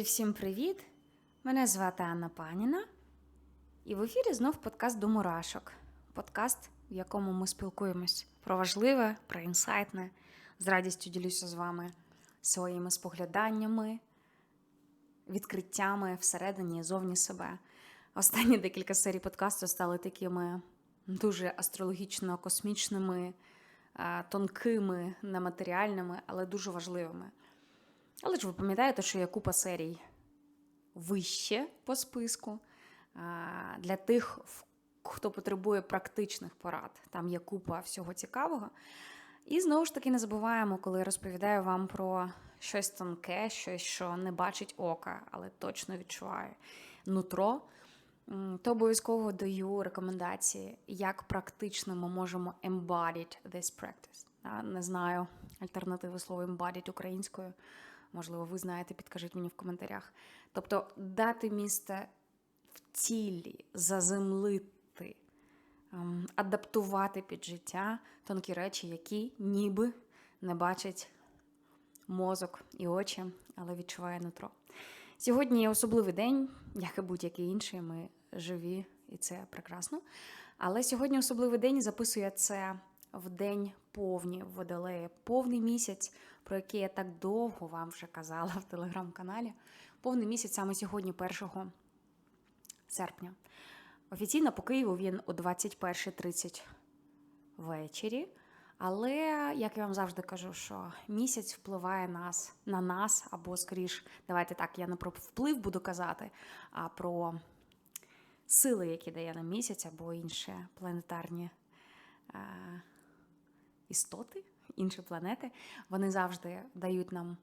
Друзі, всім привіт! Мене звати Анна Паніна, і в ефірі знов подкаст до мурашок. Подкаст, в якому ми спілкуємось про важливе, про інсайтне. З радістю ділюся з вами своїми спогляданнями, відкриттями всередині і зовні себе. Останні декілька серій подкасту стали такими дуже астрологічно-космічними, тонкими, нематеріальними, але дуже важливими. Але ж ви пам'ятаєте, що є купа серій вище по списку для тих, хто потребує практичних порад. Там є купа всього цікавого. І знову ж таки не забуваємо, коли я розповідаю вам про щось тонке, щось, що не бачить ока, але точно відчуває нутро, то обов'язково даю рекомендації, як практично ми можемо embodied this practice. Не знаю альтернативи слова embodied українською. Можливо, ви знаєте, підкажіть мені в коментарях. Тобто дати місце в тілі, заземлити, ем, адаптувати під життя тонкі речі, які ніби не бачать мозок і очі, але відчуває нутро. Сьогодні особливий день, як і будь-який інший, ми живі, і це прекрасно. Але сьогодні особливий день записує це в день повні водолеї, повний місяць, про який я так довго вам вже казала в телеграм-каналі. Повний місяць саме сьогодні, 1 серпня. Офіційно по Києву він о 21.30 ввечері. Але, як я вам завжди кажу, що місяць впливає нас, на нас, або, скоріш, давайте так, я не про вплив буду казати, а про сили, які дає нам місяць, або інші планетарні е, істоти, інші планети, вони завжди дають нам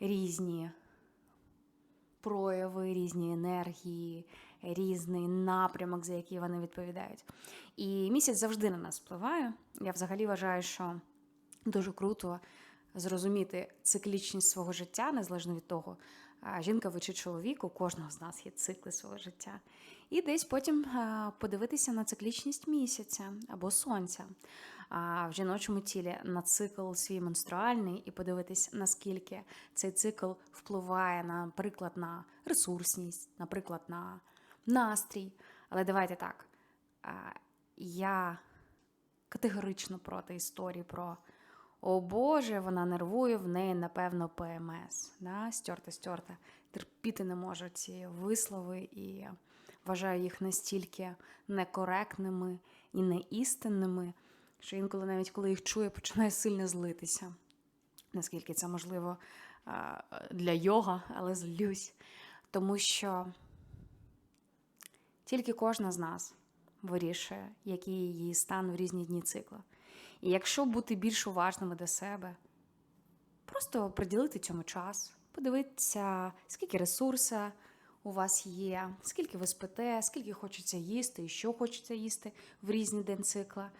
різні прояви, різні енергії, різний напрямок, за який вони відповідають. І місяць завжди на нас впливає. Я взагалі вважаю, що дуже круто зрозуміти циклічність свого життя, незалежно від того, жінка ви чи чоловік, у кожного з нас є цикли свого життя. І десь потім подивитися на циклічність місяця або сонця в жіночому тілі на цикл свій менструальний, і подивитись, наскільки цей цикл впливає, наприклад, на ресурсність, наприклад, на настрій. Але давайте так. Я категорично проти історії про. О Боже, вона нервує, в неї, напевно, ПМС. Да? Стьорта, стьорта. Терпіти не можу ці вислови і вважаю їх настільки некоректними і неістинними, що інколи, навіть коли їх чую, починаю сильно злитися. Наскільки це можливо для йога, але злюсь. Тому що тільки кожна з нас вирішує, який її стан в різні дні цикла. І якщо бути більш уважними до себе, просто приділити цьому час, подивитися, скільки ресурсу у вас є, скільки ви спите, скільки хочеться їсти і що хочеться їсти в різні день цикла.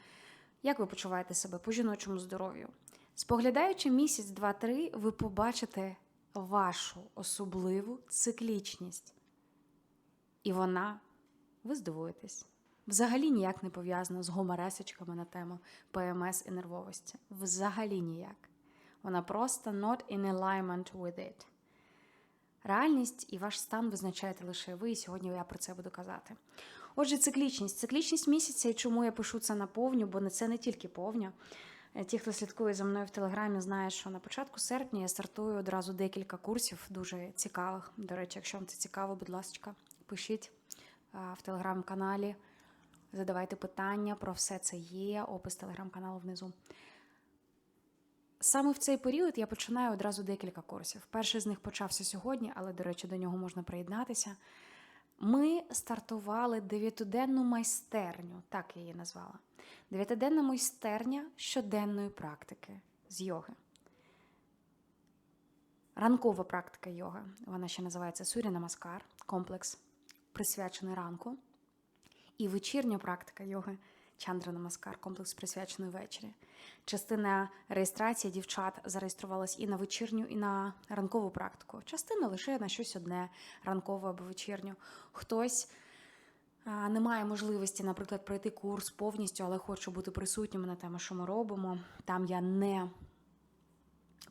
Як ви почуваєте себе по жіночому здоров'ю? Споглядаючи місяць, два-три, ви побачите вашу особливу циклічність. І вона, ви здивуєтесь взагалі ніяк не пов'язана з гоморесечками на тему ПМС і нервовості. Взагалі ніяк. Вона просто not in alignment with it. Реальність і ваш стан визначаєте лише ви, і сьогодні я про це буду казати. Отже, циклічність. Циклічність місяця, і чому я пишу це на повню, бо це не тільки повня. Е, ті, хто слідкує за мною в телеграмі, знають, що на початку серпня я стартую одразу декілька курсів, дуже цікавих. До речі, якщо вам це цікаво, будь ласка, пишіть в телеграм-каналі. Задавайте питання, про все це є, опис телеграм-каналу внизу. Саме в цей період я починаю одразу декілька курсів. Перший з них почався сьогодні, але, до речі, до нього можна приєднатися. Ми стартували дев'ятиденну майстерню, так я її назвала. Дев'ятиденна майстерня щоденної практики з йоги. Ранкова практика йоги. Вона ще називається Сурі Маскар, комплекс, присвячений ранку. І вечірня практика йоги Чандра Намаскар, комплекс присвячений ввечері. Частина реєстрації дівчат зареєструвалась і на вечірню, і на ранкову практику. Частина лише на щось одне ранкову або вечірню. Хтось не має можливості, наприклад, пройти курс повністю, але хоче бути присутнім на тему, що ми робимо. Там я не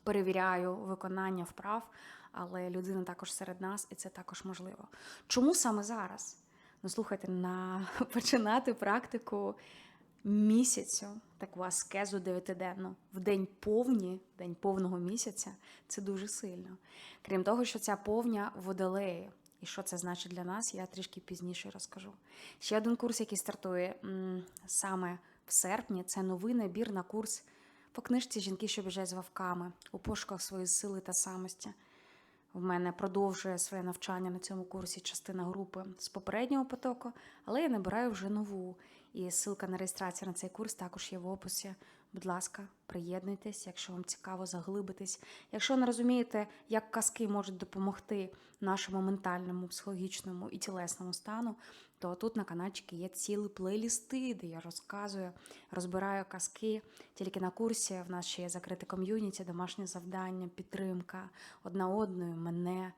перевіряю виконання вправ, але людина також серед нас, і це також можливо. Чому саме зараз? Ну, слухайте, на починати практику місяцю, таку аскезу дев'ятиденну, в день повні, день повного місяця, це дуже сильно. Крім того, що ця повня водолеї. І що це значить для нас, я трішки пізніше розкажу. Ще один курс, який стартує саме в серпні, це новий набір на курс по книжці Жінки, що біжать з вовками у пошуках своєї сили та самості. В мене продовжує своє навчання на цьому курсі частина групи з попереднього потоку, але я набираю вже нову. І ссылка на реєстрацію на цей курс також є в описі. Будь ласка, приєднуйтесь, якщо вам цікаво заглибитись. Якщо не розумієте, як казки можуть допомогти нашому ментальному, психологічному і тілесному стану, то тут на каналчикі є цілі плейлісти, де я розказую, розбираю казки. Тільки на курсі в нас ще є закрите ком'юніті, домашнє завдання, підтримка одна одної, мене.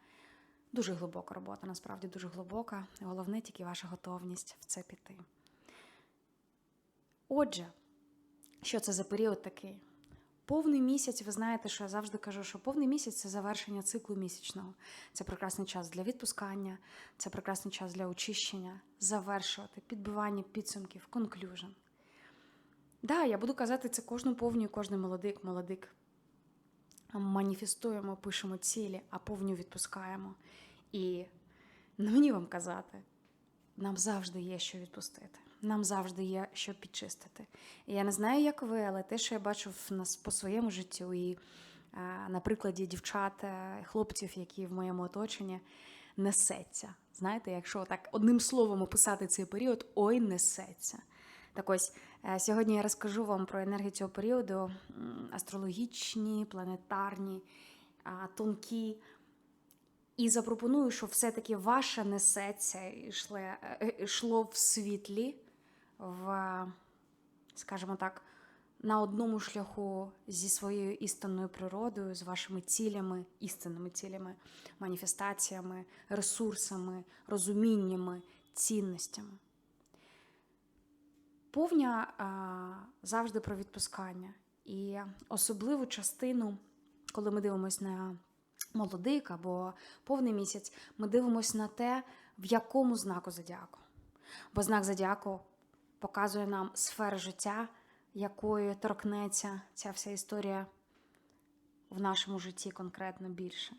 Дуже глибока робота, насправді дуже глибока. Головне тільки ваша готовність в це піти. Отже, що це за період такий? Повний місяць, ви знаєте, що я завжди кажу, що повний місяць це завершення циклу місячного. Це прекрасний час для відпускання, це прекрасний час для очищення, завершувати, підбивання підсумків, конклюжн. Да, я буду казати це кожну повню, кожний молодик, молодик. Маніфестуємо, пишемо цілі, а повню відпускаємо. І не мені вам казати, нам завжди є що відпустити. Нам завжди є що підчистити. Я не знаю, як ви, але те, що я бачу в нас по своєму життю, і на прикладі дівчат, е, хлопців, які в моєму оточенні, несеться. Знаєте, якщо так одним словом описати цей період, ой, несеться. Так ось е, сьогодні я розкажу вам про енергію цього періоду, астрологічні, планетарні, тонкі. І запропоную, що все-таки ваше несеться йшло в світлі, в, скажімо так, на одному шляху зі своєю істинною природою, з вашими цілями, істинними цілями, маніфестаціями, ресурсами, розуміннями, цінностями. Повня а, завжди про відпускання. І особливу частину, коли ми дивимося на молодик або повний місяць, ми дивимося на те, в якому знаку зодіаку. Бо знак зодіаку показує нам сферу життя, якою торкнеться ця вся історія в нашому житті конкретно більше.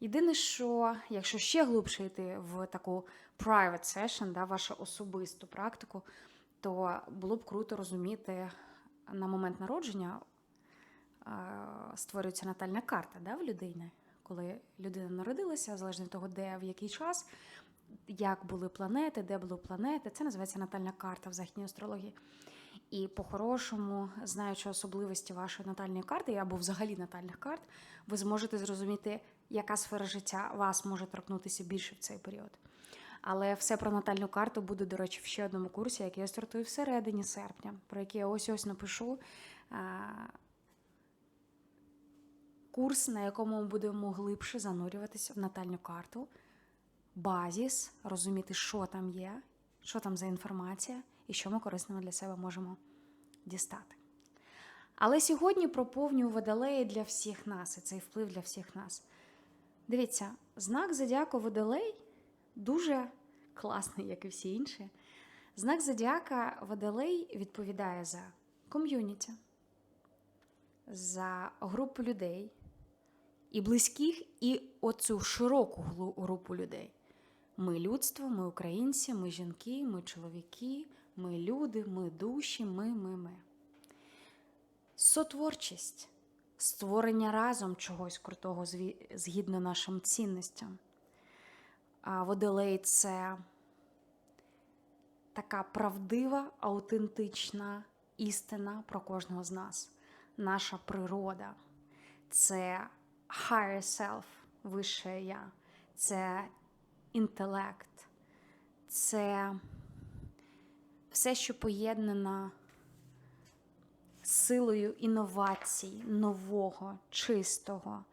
Єдине, що якщо ще глибше йти в таку private session, да, вашу особисту практику, то було б круто розуміти на момент народження створюється натальна карта да, в людини. Коли людина народилася, залежно від того, де в який час, як були планети, де були планети, це називається натальна карта в західній астрології. І по-хорошому, знаючи особливості вашої натальної карти або взагалі натальних карт, ви зможете зрозуміти, яка сфера життя вас може торкнутися більше в цей період. Але все про натальну карту буде, до речі, в ще одному курсі, який я стартую всередині серпня, про який я ось ось напишу. Курс, на якому ми будемо глибше занурюватися в натальну карту, базіс, розуміти, що там є, що там за інформація і що ми корисного для себе можемо дістати. Але сьогодні про повню водолеї для всіх нас, і цей вплив для всіх нас. Дивіться, знак зодіаку водолей дуже класний, як і всі інші. Знак зодіака водолей відповідає за ком'юніті, за групу людей і близьких, і оцю широку групу людей. Ми людство, ми українці, ми жінки, ми чоловіки, ми люди, ми душі, ми, ми, ми. Сотворчість, створення разом чогось крутого згідно нашим цінностям. А водолей це така правдива, аутентична істина про кожного з нас, наша природа. Це higher self, вище я, це інтелект, це все, що поєднано силою інновацій, нового, чистого,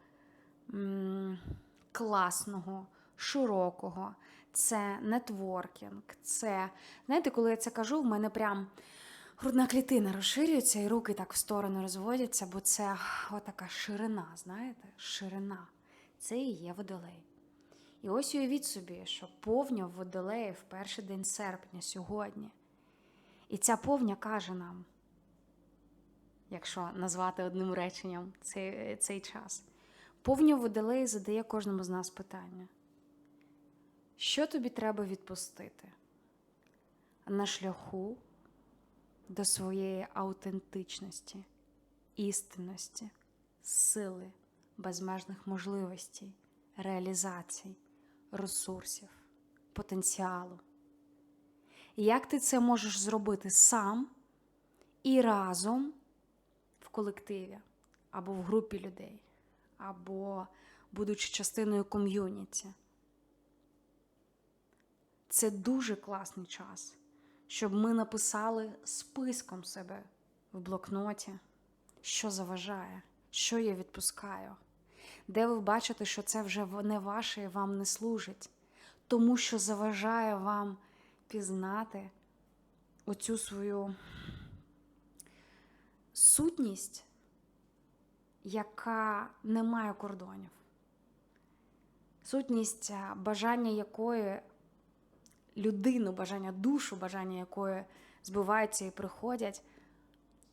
класного, широкого. Це нетворкінг, це, знаєте, коли я це кажу, в мене прям грудна клітина розширюється і руки так в сторону розводяться, бо це отака ширина, знаєте, ширина. це і є водолей. І ось уявіть собі, що повня в водолеї в перший день серпня сьогодні. І ця повня каже нам, якщо назвати одним реченням цей, цей час, повня водолеї задає кожному з нас питання. Що тобі треба відпустити на шляху до своєї аутентичності, істинності, сили, безмежних можливостей, реалізацій, ресурсів, потенціалу? Як ти це можеш зробити сам і разом в колективі, або в групі людей, або будучи частиною ком'юніті? Це дуже класний час, щоб ми написали списком себе в блокноті, що заважає, що я відпускаю, де ви бачите, що це вже не ваше і вам не служить, тому що заважає вам пізнати оцю свою сутність, яка не має кордонів. Сутність, бажання якої людину, бажання душу, бажання якої збиваються і приходять,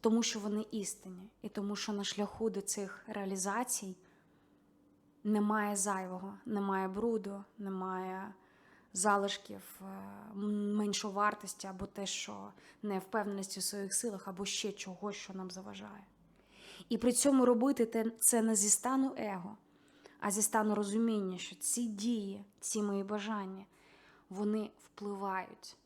тому що вони істинні, і тому, що на шляху до цих реалізацій немає зайвого, немає бруду, немає залишків меншовартості або те, що невпевненості в своїх силах, або ще чогось, що нам заважає. І при цьому робити це не зі стану его, а зі стану розуміння, що ці дії, ці мої бажання, вони впливають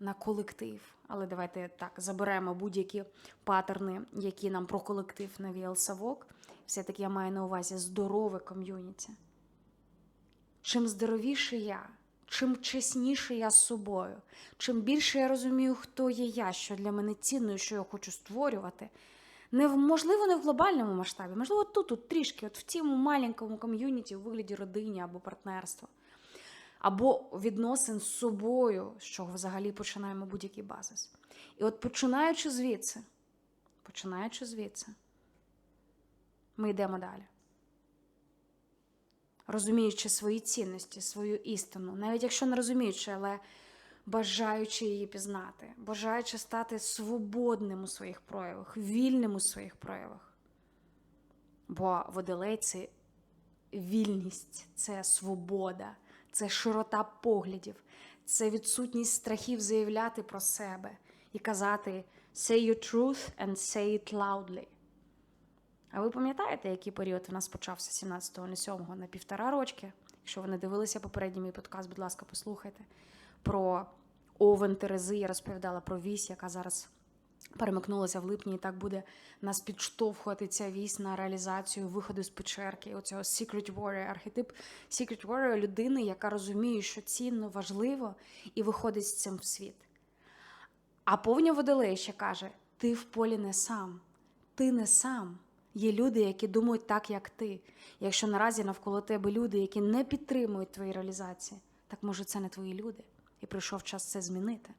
на колектив. Але давайте так заберемо будь-які паттерни, які нам про колектив навіяв Савок. Все-таки я маю на увазі здорове ком'юніті. Чим здоровіше я, чим чесніше я з собою, чим більше я розумію, хто є я, що для мене цінно і що я хочу створювати. Не в, можливо, не в глобальному масштабі, можливо, тут, тут трішки, от в цьому маленькому ком'юніті у вигляді родині або партнерства або відносин з собою, з чого взагалі починаємо будь-який базис. І от починаючи звідси, починаючи звідси, ми йдемо далі. Розуміючи свої цінності, свою істину, навіть якщо не розуміючи, але бажаючи її пізнати, бажаючи стати свободним у своїх проявах, вільним у своїх проявах. Бо водолей це вільність, це свобода це широта поглядів, це відсутність страхів заявляти про себе і казати say your truth and say it loudly. А ви пам'ятаєте, який період у нас почався 17.07 на півтора рочки? Якщо ви не дивилися попередній мій подкаст, будь ласка, послухайте. Про Овен Терези я розповідала про вісь, яка зараз перемикнулася в липні, і так буде нас підштовхувати ця вісь на реалізацію виходу з печерки. Оцього Secret Warrior, архетип Secret Warrior людини, яка розуміє, що цінно, важливо, і виходить з цим в світ. А повня водолей ще каже: ти в полі не сам, ти не сам. Є люди, які думають так, як ти. Якщо наразі навколо тебе люди, які не підтримують твої реалізації, так може це не твої люди. І прийшов час це змінити.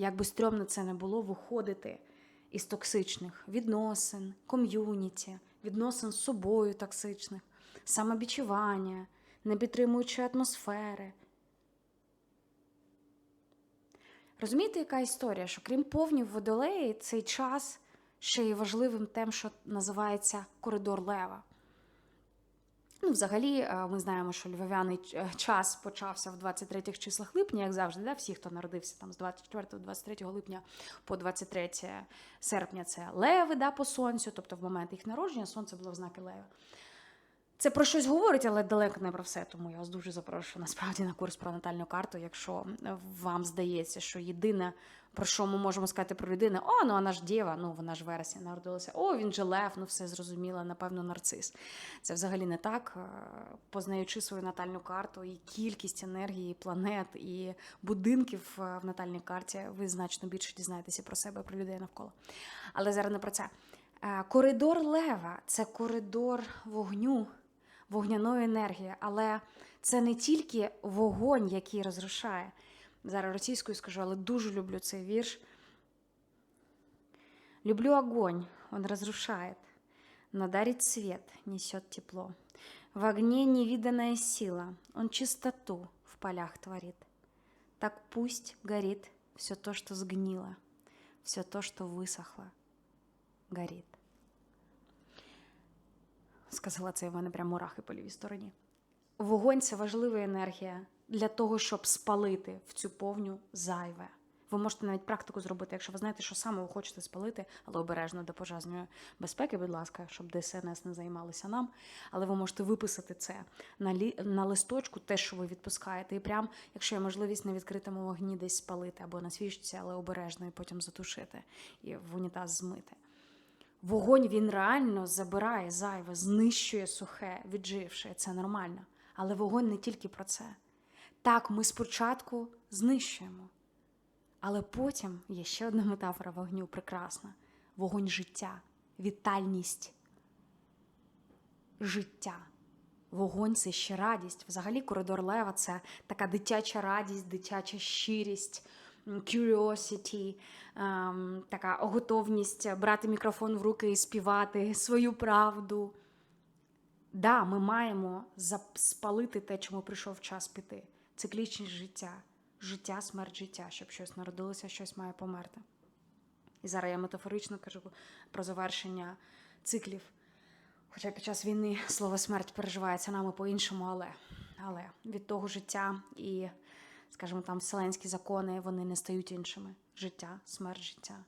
Як би стрьомно це не було, виходити із токсичних відносин, ком'юніті, відносин з собою токсичних, самобічування, не підтримуючи атмосфери. Розумієте, яка історія? Що крім повнів водолеї, цей час ще є важливим тим, що називається коридор Лева. Ну, взагалі, е, ми знаємо, що львов'яний е, час почався в 23 числах липня, як завжди, да? всі, хто народився там з 24-23 липня по 23 серпня, це леви да, по сонцю, тобто в момент їх народження сонце було в знаки лева. Це про щось говорить, але далеко не про все. Тому я вас дуже запрошую насправді на курс про натальну карту. Якщо вам здається, що єдине, про що ми можемо сказати про людину, о, ну вона ж дєва, ну вона ж вересня народилася, о, він же лев, ну все зрозуміло, напевно, нарцис. Це взагалі не так. Е, познаючи свою натальну карту і кількість енергії, планет і будинків е, в натальній карті, ви значно більше дізнаєтеся про себе, про людей навколо. Але зараз не про це. Е, коридор Лева це коридор вогню вогняної енергії, але це не тільки вогонь, який розрушає. Зараз російською скажу, але дуже люблю цей вірш. Люблю огонь, он разрушает, но дарит свет, несет тепло. В огне невиданная сила, он чистоту в полях творит. Так пусть горит все то, что сгнило, все то, что висохло, горить. Сказала це і в мене прям мурахи по лівій стороні. Вогонь це важлива енергія Для того, щоб спалити в цю повню зайве. Ви можете навіть практику зробити, якщо ви знаєте, що саме ви хочете спалити, але обережно до пожежної безпеки, будь ласка, щоб ДСНС не займалися нам. Але ви можете виписати це на лі... на листочку, те, що ви відпускаєте, і прям, якщо є можливість на відкритому вогні десь спалити або на свічці, але обережно і потім затушити і в унітаз змити. Вогонь він реально забирає зайве, знищує сухе, відживши. Це нормально. Але вогонь не тільки про це. Так, ми спочатку знищуємо. Але потім є ще одна метафора вогню прекрасна: вогонь життя, вітальність життя. Вогонь це ще радість. Взагалі, коридор Лева це така дитяча радість, дитяча щирість, curiosity, ем, така готовність брати мікрофон в руки і співати свою правду. Да, ми маємо спалити те, чому прийшов час піти. Циклічність життя життя, смерть життя, щоб щось народилося, щось має померти. І зараз я метафорично кажу про завершення циклів. Хоча під час війни слово смерть переживається нами по-іншому, але але від того життя і, скажімо, там вселенські закони вони не стають іншими. Життя, смерть життя,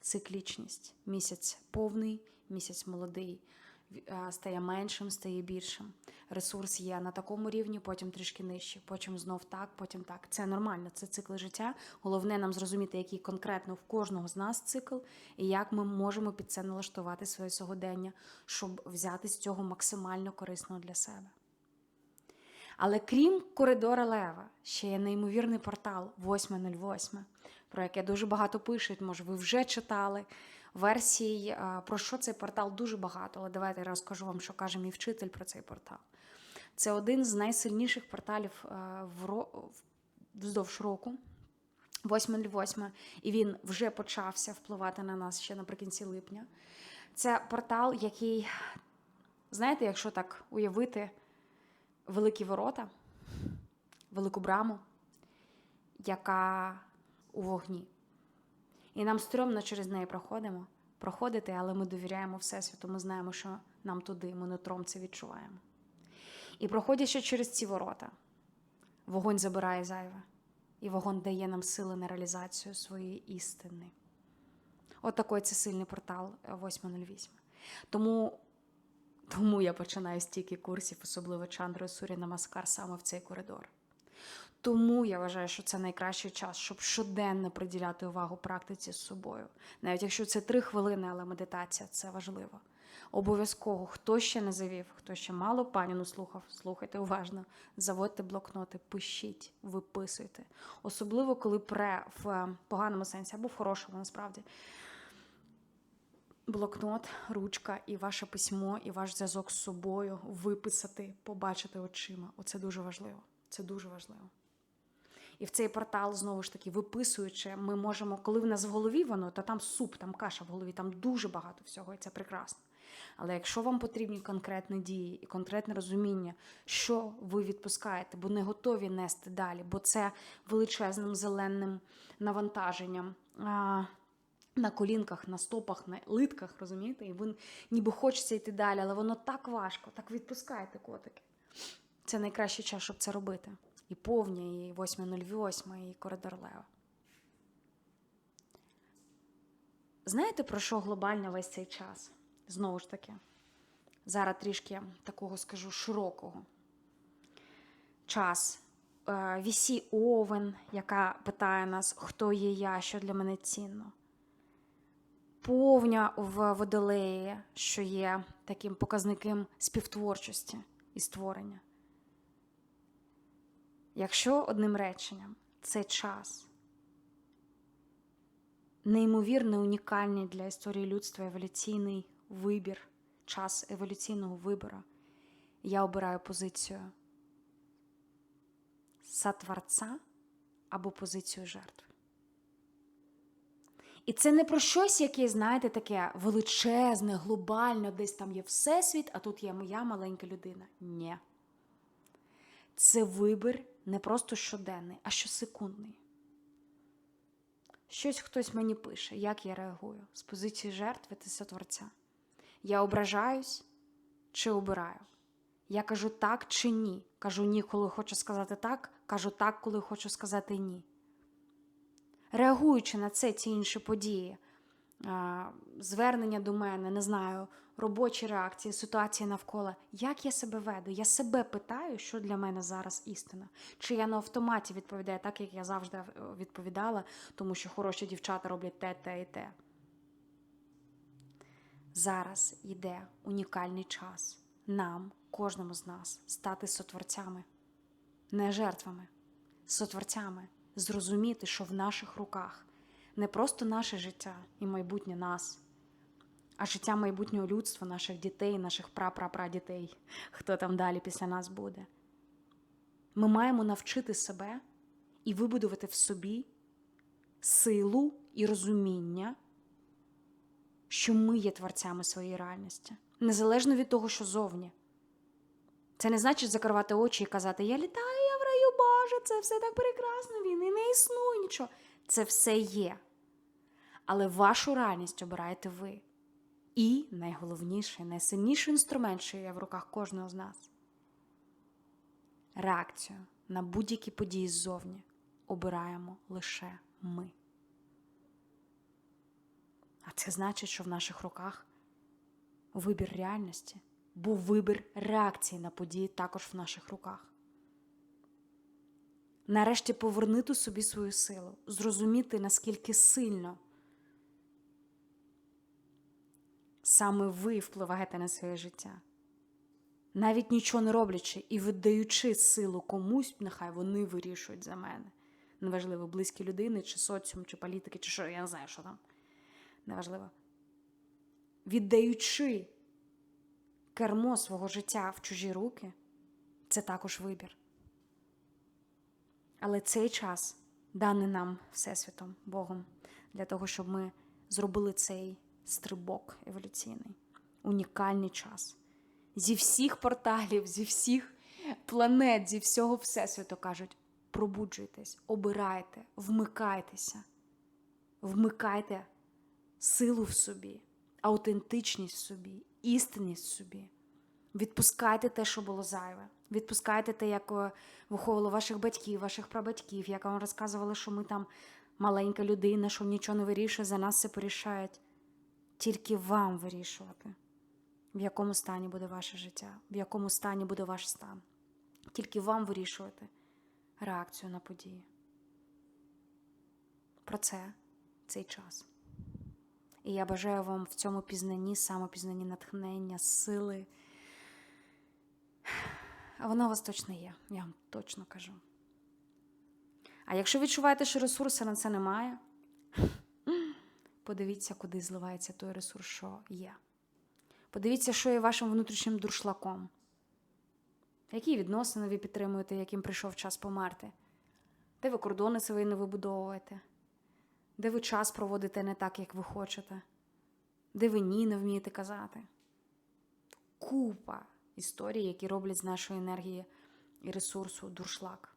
циклічність. Місяць повний, місяць молодий, стає меншим, стає більшим ресурс є на такому рівні, потім трішки нижче, потім знов так, потім так. Це нормально, це цикл життя. Головне нам зрозуміти, який конкретно в кожного з нас цикл, і як ми можемо під це налаштувати своє сьогодення, щоб взяти з цього максимально корисного для себе. Але крім коридора Лева, ще є неймовірний портал 808, про яке дуже багато пишуть, може, ви вже читали. Версій, про що цей портал дуже багато, але давайте я розкажу вам, що каже мій вчитель про цей портал. Це один з найсильніших порталів е, вздовж року. 8.08, і він вже почався впливати на нас ще наприкінці липня. Це портал, який, знаєте, якщо так уявити, великі ворота, велику браму, яка у вогні. І нам стрьомно через неї проходимо, проходити, але ми довіряємо Всесвіту, ми знаємо, що нам туди, ми нутром це відчуваємо. І проходячи через ці ворота, вогонь забирає зайве, і вогонь дає нам сили на реалізацію своєї істини. От такий це сильний портал 808. Тому тому я починаю стільки курсів, особливо Чандра Сурі Намаскар, саме в цей коридор. Тому я вважаю, що це найкращий час, щоб щоденно приділяти увагу практиці з собою. Навіть якщо це три хвилини, але медитація це важливо. Обов'язково, хто ще не завів, хто ще мало паніну слухав, слухайте уважно, заводьте блокноти, пишіть, виписуйте. Особливо, коли пре в поганому сенсі або в хорошому насправді. Блокнот, ручка і ваше письмо, і ваш зв'язок з собою виписати, побачити очима. Оце дуже важливо. Це дуже важливо. І в цей портал, знову ж таки, виписуючи, ми можемо, коли в нас в голові воно, то там суп, там каша в голові, там дуже багато всього, і це прекрасно. Але якщо вам потрібні конкретні дії і конкретне розуміння, що ви відпускаєте, бо не готові нести далі, бо це величезним зеленим навантаженням. На колінках, на стопах, на литках, розумієте? І ви ніби хочеться йти далі, але воно так важко, так відпускаєте котики. Це найкращий час, щоб це робити. І повня, і 8.08, і коридор Лева. Знаєте, про що глобально весь цей час? Знову ж таки, зараз трішки такого скажу широкого. Час. Е, Вісі Овен, яка питає нас, хто є я, що для мене цінно. Повня в водолеї, що є таким показником співтворчості і створення. Якщо одним реченням це час, неймовірно унікальний для історії людства еволюційний вибір, час еволюційного вибору, я обираю позицію сатварця або позицію жертви. І це не про щось, яке, знаєте, таке величезне, глобально, десь там є всесвіт, а тут є моя маленька людина. Ні. Це вибір не просто щоденний, а щосекундний. Щось хтось мені пише, як я реагую з позиції жертви та сотворця. Я ображаюсь чи обираю. Я кажу так чи ні. Кажу ні, коли хочу сказати так, кажу так, коли хочу сказати ні. Реагуючи на це ці інші події, звернення до мене, не знаю, робочі реакції, ситуації навколо, як я себе веду? Я себе питаю, що для мене зараз істина. Чи я на автоматі відповідаю так, як я завжди е, відповідала, тому що хороші дівчата роблять те, те і те. Зараз йде унікальний час нам, кожному з нас, стати сотворцями, не жертвами, сотворцями, зрозуміти, що в наших руках не просто наше життя і майбутнє нас, а життя майбутнього людства, наших дітей, наших прапрапрадітей, хто там далі після нас буде. Ми маємо навчити себе і вибудувати в собі силу і розуміння що ми є творцями своєї реальності, незалежно від того, що зовні. Це не значить закривати очі і казати Я літаю, я в раю, Боже, це все так прекрасно, він і не існує нічого. Це все є. Але вашу реальність обираєте ви. І найголовніший, найсильніший інструмент, що є в руках кожного з нас реакцію на будь-які події ззовні обираємо лише ми. А це значить, що в наших руках вибір реальності, був вибір реакції на події також в наших руках. Нарешті повернути собі свою силу, зрозуміти, наскільки сильно саме ви впливаєте на своє життя. Навіть нічого не роблячи і віддаючи силу комусь, нехай вони вирішують за мене. Неважливо, близькі людини, чи соціум, чи політики, чи що, я не знаю, що там неважливо. Віддаючи кермо свого життя в чужі руки, це також вибір. Але цей час даний нам Всесвітом, Богом, для того, щоб ми зробили цей стрибок еволюційний, унікальний час. Зі всіх порталів, зі всіх планет, зі всього Всесвіту кажуть: пробуджуйтесь, обирайте, вмикайтеся, вмикайте силу в собі, аутентичність в собі, істинність в собі. Відпускайте те, що було зайве. Відпускайте те, як е, виховували ваших батьків, ваших прабатьків, як вам розказували, що ми там маленька людина, що нічого не вирішує, за нас все порішають. Тільки вам вирішувати, в якому стані буде ваше життя, в якому стані буде ваш стан. Тільки вам вирішувати реакцію на події. Про це цей час. І я бажаю вам в цьому пізнанні, самопізнанні натхнення, сили. А воно у вас точно є, я вам точно кажу. А якщо відчуваєте, що ресурсу на це немає, подивіться, куди зливається той ресурс, що є. Подивіться, що є вашим внутрішнім дуршлаком. Які відносини ви підтримуєте, яким прийшов час померти? Де ви кордони свої не вибудовуєте? Де ви час проводите не так, як ви хочете? Де ви ні не вмієте казати? Купа історій, які роблять з нашої енергії і ресурсу дуршлаг.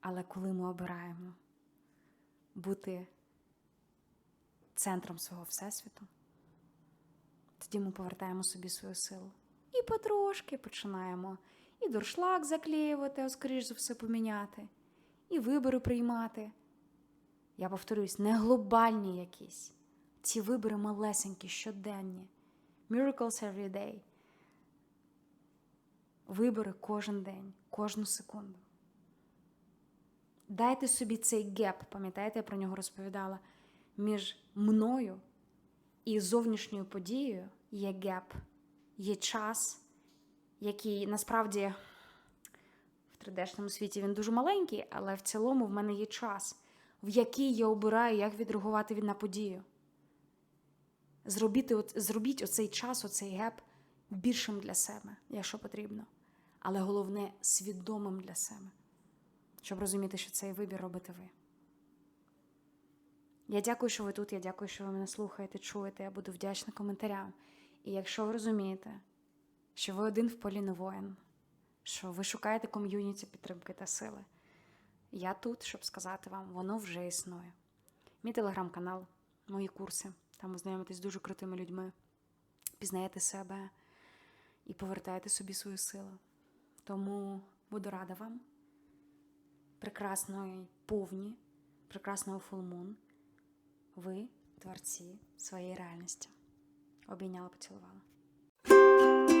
Але коли ми обираємо бути центром свого Всесвіту, тоді ми повертаємо собі свою силу. І потрошки починаємо і дуршлаг заклеювати, а скоріш за все поміняти, і вибори приймати. Я повторюсь, не глобальні якісь. Ці вибори малесенькі, щоденні. Miracles every day. Вибори кожен день, кожну секунду. Дайте собі цей геп, пам'ятаєте, я про нього розповідала. Між мною і зовнішньою подією є геп, є час, який насправді в 3D-шному світі він дуже маленький, але в цілому в мене є час в який я обираю, як відреагувати на подію. Зробіть, от, зробіть оцей час, оцей геп більшим для себе, якщо потрібно. Але головне свідомим для себе, щоб розуміти, що цей вибір робите ви. Я дякую, що ви тут. Я дякую, що ви мене слухаєте, чуєте. Я буду вдячна коментарям. І якщо ви розумієте, що ви один в полі не воїн, що ви шукаєте ком'юніті підтримки та сили, я тут, щоб сказати вам, воно вже існує. Мій телеграм-канал, мої курси. Там ви знайомитесь з дуже крутими людьми, пізнаєте себе і повертаєте собі свою силу. Тому буду рада вам. Прекрасної повні, прекрасного фулмун. Ви творці своєї реальності. Обійняла, поцілувала.